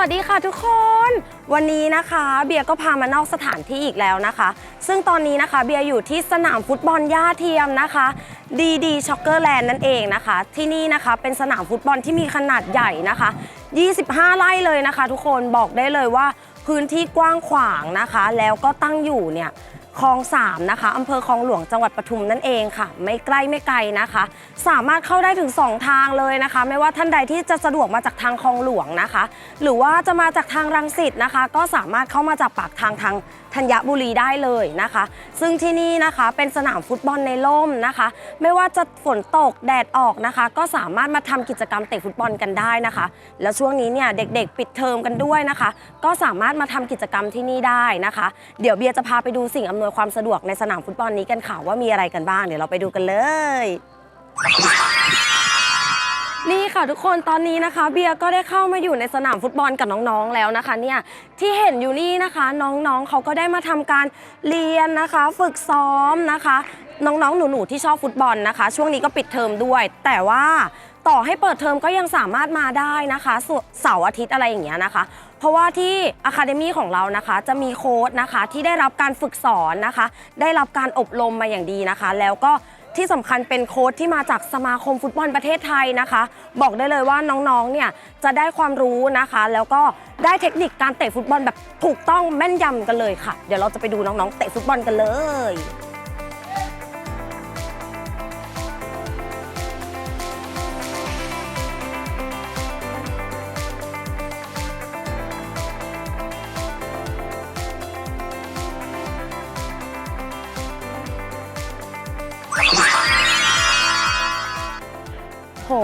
วัสดีค่ะทุกคน วันนี้นะคะ เบียร์ก็พามานอกสถานที่อีกแล้วนะคะ ซึ่งตอนนี้นะคะเบียร์อยู่ที่สนามฟุตบอลย่าเทียมนะคะดีดีช็อกเกอร์แลนด์นั่นเองนะคะ ที่นี่นะคะเป็นสนามฟุตบอลที่มีขนาดใหญ่นะคะ 25 ไร่เลยนะคะ ทุกคนบอกได้เลยว่าพื้นที่กว้างขวางนะคะ แล้วก็ตั้งอยู่เนี่ย คลองสามนะคะอำเภอคลองหลวงจังหวัดปทุมนั่นเองค่ะ ไม่ใกล้ไม่ไกลนะคะ สามารถเข้าได้ถึง 2 ทางเลยนะคะ ไม่ว่าท่านใดที่จะสะดวกมาจากทางคลองหลวงนะคะ หรือว่าจะมาจากทางรังสิตนะคะ ก็สามารถเข้ามาจากปากทางทางธัญบุรีได้เลยนะคะ ซึ่งที่นี่นะคะเป็นสนามฟุตบอลในร่มนะคะ ไม่ว่าจะฝนตกแดดออกนะคะ ก็สามารถมาทำกิจกรรมเตะฟุตบอลกันได้นะคะ แล้วช่วงนี้เนี่ยเด็กๆ ปิดเทอมกันด้วยนะคะ ก็สามารถมาทำกิจกรรมที่นี่ได้นะคะ เดี๋ยวเบียร์จะพาไปดูสิ่งอำนวยความสะดวกในสนามฟุตบอลนี้กันค่ะว่ามีอะไรกันบ้าง เดี๋ยวเราไปดูกันเลย นี่ค่ะทุกคนตอนนี้นะคะ เบียร์ก็ได้เข้ามาอยู่ในสนามฟุตบอลกับน้องๆแล้วนะคะ เนี่ยที่เห็นอยู่นี่นะคะ น้องๆเขาก็ได้มาทำการเรียนนะคะ ฝึกซ้อมนะคะ น้องๆหนูๆที่ชอบฟุตบอลนะคะ ช่วงนี้ก็ปิดเทอมด้วย แต่ว่าต่อให้เปิดเทอมก็ยังสามารถมาได้นะคะเสาร์อาทิตย์อะไรอย่างเงี้ยนะคะ เพราะว่าที่อะคาเดมี่ของเรานะคะจะมีโค้ดนะคะที่ได้รับการฝึกสอนนะคะ ได้รับการอบรมมาอย่างดีนะคะ แล้วก็ที่สำคัญเป็นโค้ดที่มาจากสมาคมฟุตบอลประเทศไทยนะคะ บอกได้เลยว่าน้องๆ เนี่ยจะได้ความรู้นะคะ แล้วก็ได้เทคนิคการเตะฟุตบอลแบบถูกต้องแม่นยำกันเลยค่ะ เดี๋ยวเราจะไปดูน้องๆ เตะฟุตบอลกันเลย ห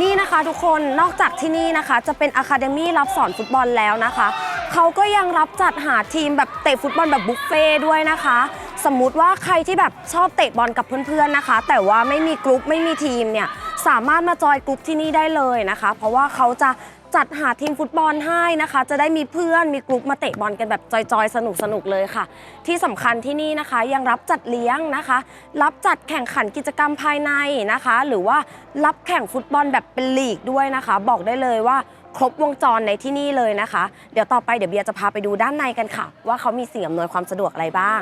นี่นะคะทุกคนนอกจากที่นี่นะคะ จะเป็นอะคาเดมี่รับสอนฟุตบอลแล้วนะคะเขาก็ยังรับจัดหาทีมแบบเตะฟุตบอลแบบบุฟเฟ่ด้วยนะคะ สมมุติว่าใครที่แบบชอบเตะบอลกับเพื่อนๆนะคะ แต่ว่าไม่มีกรุ๊ปไม่มีทีมเนี่ยสามารถมาจอยกรุ๊ปที่นี่ได้เลยนะคะ เพราะว่าเขาจะ จัดหาทีมฟุตบอลให้นะคะ จะได้มีเพื่อนมีกลุ่มมาเตะบอลกันแบบจอยๆ สนุกๆเลยค่ะ ที่สำคัญที่นี่นะคะยังรับจัดเลี้ยงนะคะ รับจัดแข่งขันกิจกรรมภายในนะคะ หรือว่ารับแข่งฟุตบอลแบบเป็นลีกด้วยนะคะ บอกได้เลยว่าครบวงจรในที่นี่เลยนะคะ เดี๋ยวต่อไปเดี๋ยวเบียร์จะพาไปดูด้านในกันค่ะ ว่าเขามีสิ่งอำนวยความสะดวกอะไรบ้าง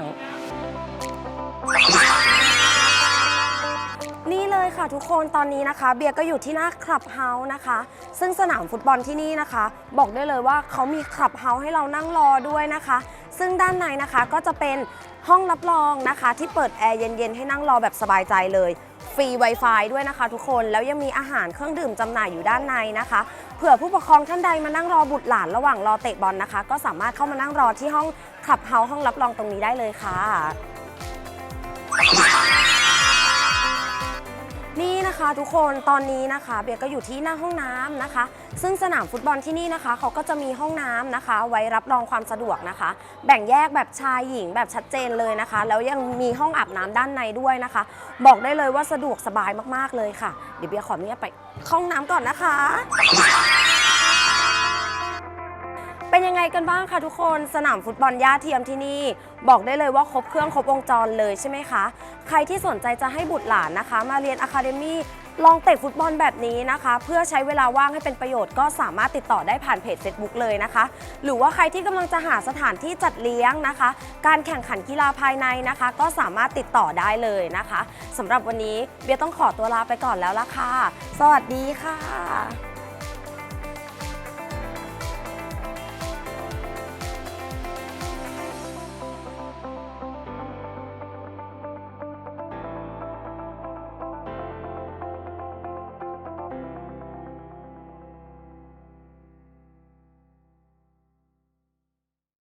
ค่ะทุกคนตอนนี้นะคะ เบียร์ก็อยู่ที่หน้าคลับเฮาส์นะคะ ซึ่งสนามฟุตบอลที่นี่นะคะ บอกได้เลยว่าเขามีคลับเฮาส์ให้เรานั่งรอด้วยนะคะ ซึ่งด้านในนะคะก็จะเป็นห้องรับรองนะคะ ที่เปิดแอร์เย็นๆให้นั่งรอแบบสบายใจเลย ฟรี Wi-Fi ด้วยนะคะ ทุกคนแล้วยังมีอาหารเครื่องดื่มจำหน่ายอยู่ด้านในนะคะเผื่อผู้ปกครองท่านใดมานั่งรอบุตรหลานระหว่างรอเตะบอลนะคะ ก็สามารถเข้ามานั่งรอที่ห้องคลับเฮาส์ห้องรับรองตรงนี้ได้เลยค่ะนี่นะ คะทุกคนตอนนี้นะคะเบียร์ก็อยู่ที่หน้าห้องน้ำนะคะ ซึ่งสนามฟุตบอลที่นี่นะคะเขาก็จะมีห้องน้ำนะคะ ไว้รับรองความสะดวกนะคะ แบ่งแยกแบบชายหญิงแบบชัดเจนเลยนะคะ แล้วยังมีห้องอาบน้ำด้านในด้วยนะคะ บอกได้เลยว่าสะดวกสบายมากๆเลยค่ะ เดี๋ยวเบียร์ขอเนี่ยไปห้องน้ำก่อนนะคะ เป็นยังไงกันบ้างคะทุกคนสนามฟุตบอลย่าเทียมที่นี่ บอกได้เลยว่าครบเครื่องครบวงจรเลยใช่ไหมคะ ใครที่สนใจจะให้บุตรหลานนะคะ มาเรียนอะคาเดมี่ลองเตะฟุตบอลแบบนี้นะคะ เพื่อใช้เวลาว่างให้เป็นประโยชน์ก็สามารถติดต่อได้ผ่านเพจ Facebook เลยนะคะ หรือว่าใครที่กำลังจะหาสถานที่จัดเลี้ยงนะคะ การแข่งขันกีฬาภายในนะคะ ก็สามารถติดต่อได้เลยนะคะสำหรับวันนี้เบียร์ต้องขอตัวลาไปก่อนแล้วล่ะค่ะ สวัสดีค่ะ